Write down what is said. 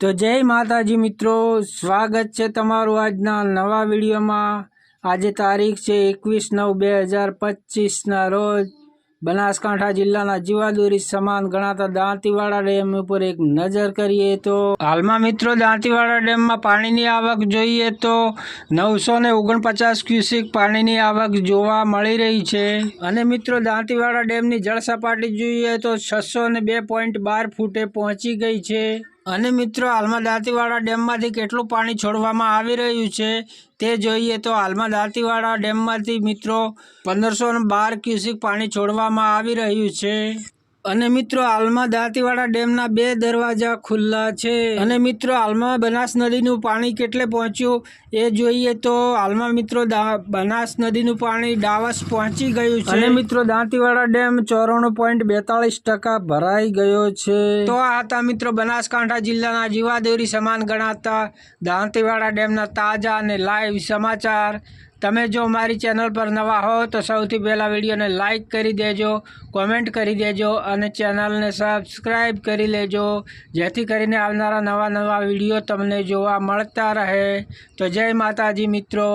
તો જય માતાજી મિત્રો, સ્વાગત છે તમારું આજના નવા વિડીયોમાં. આજે તારીખ છે એકવીસ નવ બે હજાર પચીસના રોજ બનાસકાંઠા જિલ્લાના જીવાદોરી સમાન ગણાતા દાંતીવાડા ડેમ ઉપર એક નજર કરીએ તો હાલમાં મિત્રો દાંતીવાડા ડેમમાં પાણીની આવક જોઈએ તો નવસો ને ઓગણપચાસ ક્યુસેક પાણીની આવક જોવા મળી રહી છે. અને મિત્રો દાંતીવાડા ડેમની જળ સપાટી જોઈએ તો છસો ને બે પોઈન્ટ બાર ફૂટે પહોંચી ગઈ છે. અને મિત્રો, હાલમાં દાંતીવાડા ડેમમાંથી કેટલું પાણી છોડવામાં આવી રહ્યું છે તે જોઈએ તો હાલમાં દાંતીવાડા ડેમમાંથી મિત્રો, પંદરસો બાર ક્યુસેક પાણી છોડવામાં આવી રહ્યું છે. અને મિત્રો હાલમાં દાંતીવાડા ડેમના બે દરવાજા ખુલ્લા છે. અને મિત્રો હાલમાં બનાસ નદીનું પાણી કેટલે પહોંચ્યું એ જોઈએ તો હાલમાં મિત્રો બનાસ નદીનું પાણી ડાવસ પહોંચી ગયું છે. અને મિત્રો દાંતીવાડા ડેમ ચોરાણું પોઈન્ટ બેતાળીસ ટકા ભરાઈ ગયો છે. તો આ હતા મિત્રો બનાસકાંઠા જિલ્લાના જીવાદોરી સમાન ગણાતા દાંતીવાડા ડેમના તાજા અને લાઈવ સમાચાર. તમે જો મારી ચેનલ પર નવા હો તો સૌથી પહેલાં વિડીયોને લાઇક કરી દેજો, કોમેન્ટ કરી દેજો અને ચેનલને સબસ્ક્રાઈબ કરી લેજો. જેથી કરીને આવનારા નવા નવા વીડિયો તમને જોવા મળતા રહે. તો જય માતાજી મિત્રો.